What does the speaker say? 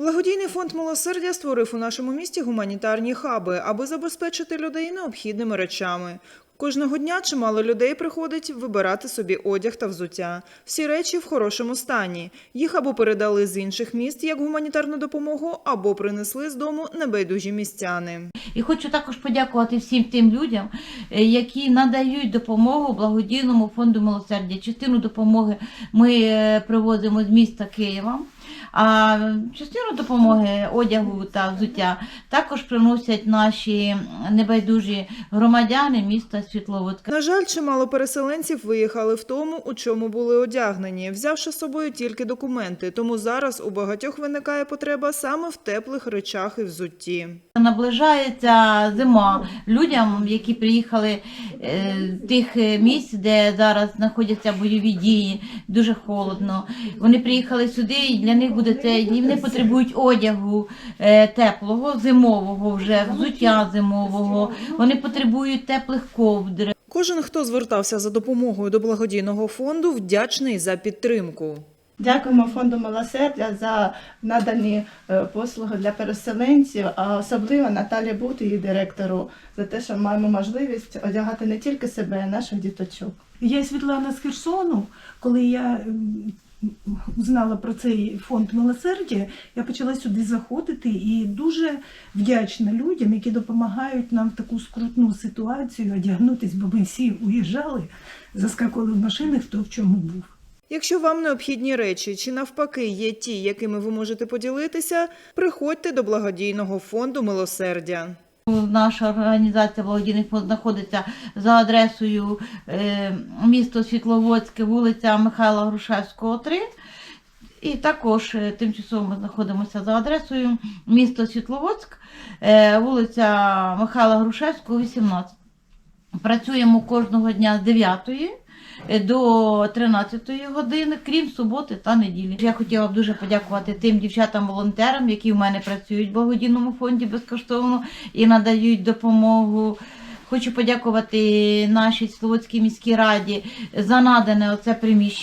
Благодійний фонд милосердя створив у нашому місті гуманітарні хаби, аби забезпечити людей необхідними речами. Кожного дня чимало людей приходить вибирати собі одяг та взуття. Всі речі в хорошому стані. Їх або передали з інших міст як гуманітарну допомогу, або принесли з дому небайдужі містяни. І хочу також подякувати всім тим людям, е, які надають допомогу благодійному фонду милосердя. Частину допомоги ми е, привозимо з міста Києва. А частину допомоги одягу та взуття також приносять наші небайдужі громадяни міста Світловодка. На жаль, чимало переселенців виїхали в тому, у чому були одягнені, взявши з собою тільки документи. Тому зараз у багатьох виникає потреба саме в теплих речах і взутті. Наближається зима. Людям, які приїхали е, тих е, місць, де зараз знаходяться бойові дії, дуже холодно. Вони приїхали сюди, і для них буде це, і вони потребують одягу е, теплого, зимового вже, взуття зимового. Вони потребують теплих ковдр. Кожен, хто звертався за допомогою до благодійного фонду, вдячний за підтримку. Дякуємо фонду милосердя за надані е, послуги для переселенців, а особливо Наталі Бут, її директору, за те, що маємо можливість одягати не тільки себе, а й наших діточок. Я Світлана з Херсону. Коли я узнала про цей фонд милосердя, я почала сюди заходити і дуже вдячна людям, які допомагають нам в таку скрутну ситуацію одягнутись, бо ми всі уїжджали, заскакували в машини, хто в чому був. Якщо вам необхідні речі чи навпаки є ті, якими ви можете поділитися, приходьте до благодійного фонду милосердя. Наша організація благодійних фонд знаходиться за адресою е, місто Світловодське, вулиця Михайла Грушевського, 3. І також е, тимчасово ми знаходимося за адресою місто Світловодськ, е, вулиця Михайла Грушевського, 18. Працюємо кожного дня з 9 до 13 години, крім суботи та неділі. Я хотіла б дуже подякувати тим дівчатам-волонтерам, які в мене працюють в благодійному фонді безкоштовно і надають допомогу. Хочу подякувати нашій Словодській міській раді за надане оце приміщення.